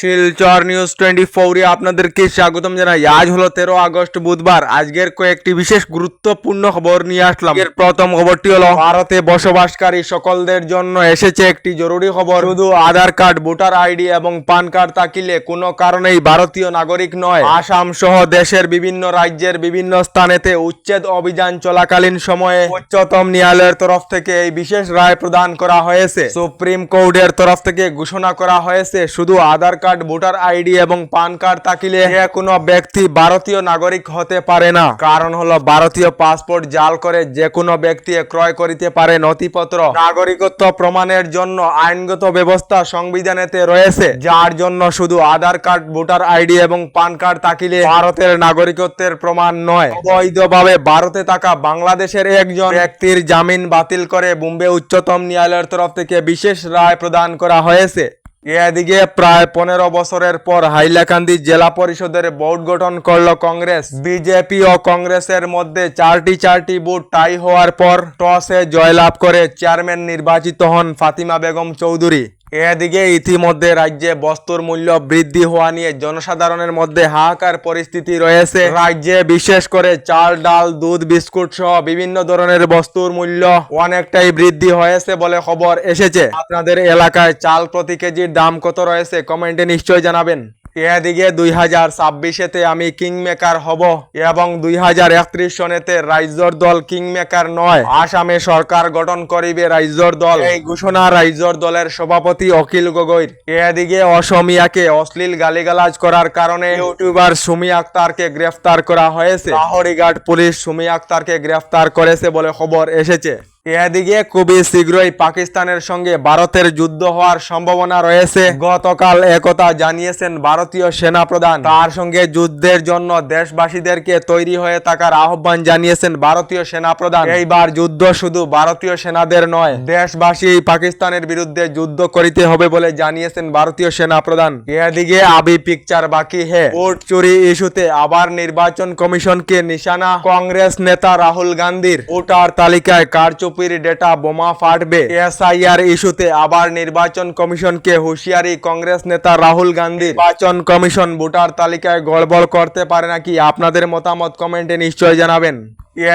Silchar news twenty ফোরে আপনাদেরকে স্বাগতম জানাই। আজ হলো তেরো আগস্ট, বুধবার। আজকের কয়েকটি বিশেষ গুরুত্বপূর্ণ খবর নিয়ে আসলাম। এর প্রথম খবরটি হলো, ভারতে বসবাসকারী সকলদের জন্য এসেছে একটি জরুরি খবর। শুধু আধার কার্ড, ভোটার আইডি এবং পান কার্ড থাকিলে কোনো কারণেই ভারতীয় নাগরিক নয়। আসাম সহ দেশের বিভিন্ন রাজ্যের বিভিন্ন স্থানেতে উচ্ছেদ অভিযান চলাকালীন সময়ে উচ্চতম ন্যায়ালয়ের তরফ থেকে এই বিশেষ রায় প্রদান করা হয়েছে। সুপ্রিম কোর্টের তরফ থেকে ঘোষণা করা হয়েছে, শুধু আধার কার্ড ভোটার আইডি এবং পান কার্ড থাকিলে কোনো ব্যক্তি ভারতীয় নাগরিক হতে পারে না। কারণ হলো ভারতীয় পাসপোর্ট জাল করে যে কোনো ব্যক্তি ক্রয় করিতে পারে নথিপত্র নাগরিকত্ব প্রমাণের জন্য আইনগত ব্যবস্থা সংবিধানেতে রয়েছে যার জন্য শুধু আধার কার্ড ভোটার আইডি এবং পান কার্ড থাকিলে ভারতের নাগরিকত্বের প্রমাণ নয়। অবৈধভাবে ভারতে থাকা বাংলাদেশের একজন ব্যক্তির জামিন বাতিল করে বোম্বে উচ্চতম ন্যায়ালয়ের তরফ থেকে বিশেষ রায় প্রদান করা হয়েছে। এদিকে প্রায় পনেরো বছরের পর হাইলাকান্দি জেলা পরিষদের বোর্ড গঠন করল কংগ্রেস। বিজেপি ও কংগ্রেসের মধ্যে চারটি চারটি বুট টাই হওয়ার পর টসে জয়লাভ করে চেয়ারম্যান নির্বাচিত হন ফাতিমা বেগম চৌধুরী। এদিকে ইতিমধ্যে রাজ্যে বস্তুর মূল্য বৃদ্ধি হওয়া নিয়ে জনসাধারণের মধ্যে হাহাকার পরিস্থিতি রয়েছে। রাজ্যে বিশেষ করে চাল, ডাল, দুধ, বিস্কুট সহ বিভিন্ন ধরনের বস্তুর মূল্য অনেকটাই বৃদ্ধি হয়েছে বলে খবর এসেছে। আপনাদের এলাকায় চাল প্রতি কেজির দাম কত রয়েছে কমেন্টে নিশ্চয়ই জানাবেন। এদিকে দুই হাজার ছাব্বিশেতে আমি কিং মেকার হব এবং দুই হাজার একত্রিশ সনেতে রাইজর দল কিং মেকার নয়। আসামে সরকার গঠন করিবে রাইজর দল। এই ঘোষণা রাইজর দলের সভাপতি অখিল গগৈর। এদিকে অসমিয়াকে অশ্লীল গালিগালাজ করার কারণে ইউটিউবার সুমি আক্তারকে গ্রেফতার করা হয়েছে। লাহরিঘাট পুলিশ সুমি আক্তারকে গ্রেফতার করেছে বলে খবর এসেছে। এদিকে খুবই শীঘ্রই পাকিস্তানের সঙ্গে ভারতের যুদ্ধ হওয়ার সম্ভাবনা রয়েছে। গতকাল একথা জানিয়েছেন ভারতীয় সেনা প্রধান তার সঙ্গে যুদ্ধের জন্য দেশবাসীদেরকে তৈরি হয়ে থাকার আহ্বান জানিয়েছেন ভারতীয় সেনা প্রধান এইবার যুদ্ধ শুধু ভারতীয় সেনাদের নয়, দেশবাসী পাকিস্তানের বিরুদ্ধে যুদ্ধ করিতে হবে বলে জানিয়েছেন ভারতীয় সেনা প্রধান এদিকে আবি পিকচার বাকি হে। ভোট চুরি ইস্যুতে আবার নির্বাচন কমিশনকে নিশানা। কংগ্রেস নেতা রাহুল গান্ধীর ভোটার তালিকায় কারচুপির ডেটা বোমা ফাটবে। এসআইআর ইস্যুতে আবার নির্বাচন কমিশনকে হুঁশিয়ারি কংগ্রেস নেতা রাহুল গান্ধী। নির্বাচন কমিশন ভোটার তালিকায় গড়বড় করতে পারে নাকি? আপনাদের মতামত কমেন্টে নিশ্চয় জানাবেন।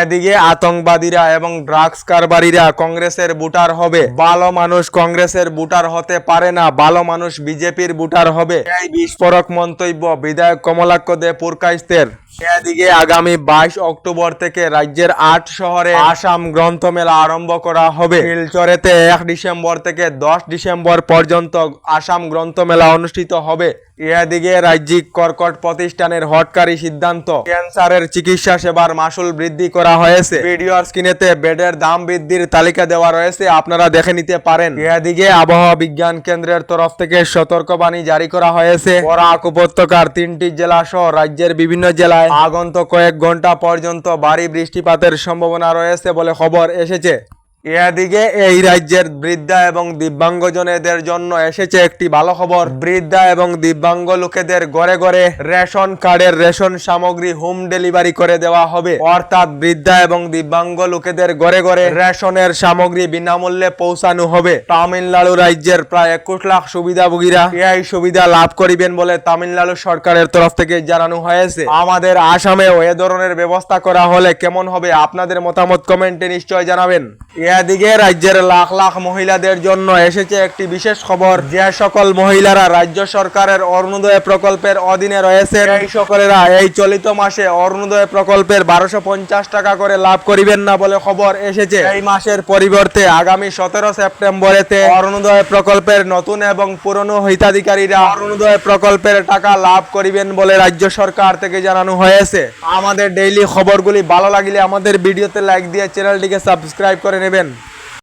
এদিকে আতঙ্কবাদীরা এবং ড্রাগস কারবারিরা কংগ্রেসের বুটার হবে। ভালো মানুষ কংগ্রেসের বুটার হতে পারে না, ভালো মানুষ বিজেপির বুটার হবে। এই বিস্ফোরক মন্তব্য বিধায়ক কমলাক্ষ দে পুরকাইস্তের এদিকে আগামী বাইশ অক্টোবর থেকে রাজ্যের আট শহরে আসাম গ্রন্থমেলা আরম্ভ করা হবে। শিলচরেতে এক ডিসেম্বর থেকে দশ ডিসেম্বর পর্যন্ত আসাম গ্রন্থমেলা অনুষ্ঠিত হবে। এদিকে রাজ্যিক কর্কট প্রতিষ্ঠানের হটকারী সিদ্ধান্ত। ক্যান্সারের চিকিৎসা সেবার মাসুল বৃদ্ধি করা হয়েছে। ভিডিওর স্ক্রিনেতে বেডের দাম বৃদ্ধির তালিকা দেওয়া রয়েছে, আপনারা দেখে নিতে পারেন। এদিকে আবহাওয়া বিজ্ঞান কেন্দ্রের তরফ থেকে সতর্কবাণী জারি করা হয়েছে। বরাক উপত্যকার তিনটি জেলা সহ রাজ্যের বিভিন্ন জেলায় আগন্ত কয়েক ঘণ্টা পর্যন্ত ভারী বৃষ্টিপাতের সম্ভাবনা রয়েছে বলে খবর এসেছে। এদিকে এই রাজ্যের বৃদ্ধা এবং দিব্যাঙ্গজনেদের জন্য এসেছে একটি ভালো খবর। বৃদ্ধা এবং দিব্যাঙ্গ লোকেদের ঘরে ঘরে রেশন কার্ডের রেশন সামগ্রী হোম ডেলিভারি করে দেওয়া হবে। অর্থাৎ বৃদ্ধা এবং দিব্যাঙ্গ লোকেদের ঘরে ঘরে রেশনের সামগ্রী বিনামূল্যে পৌঁছানো হবে। তামিলনাড়ু রাজ্যের প্রায় একুশ লাখ সুবিধাভোগীরা এই সুবিধা লাভ করিবেন বলে তামিলনাড়ু সরকারের তরফ থেকে জানানো হয়েছে। আমাদের আসামেও এ ধরনের ব্যবস্থা করা হলে কেমন হবে? আপনাদের মতামত কমেন্টে নিশ্চয় জানাবেন। এদিকে রাজ্যের লাখ লাখ মহিলাদের জন্য এসেছে একটি বিশেষ খবর। যে সকল মহিলারা রাজ্য সরকারের অরুণোদয় প্রকল্পের অধীনে রয়েছে এই সকলেরা এই চলিত মাসে অরুণোদয় প্রকল্পের বারোশো পঞ্চাশ টাকা করে লাভ করিবেন না বলে খবর এসেছে। এই মাসের পরিবর্তে আগামী সতেরো সেপ্টেম্বরেতে অরুণোদয় প্রকল্পের নতুন এবং পুরনো হিতাধিকারীরা অরুণোদয় প্রকল্পের টাকা লাভ করিবেন বলে রাজ্য সরকার থেকে জানানো হয়েছে। আমাদের ডেইলি খবরগুলি ভালো লাগলে আমাদের ভিডিওতে লাইক দিয়ে চ্যানেলটিকে সাবস্ক্রাইব করে নেবেন। বলছেন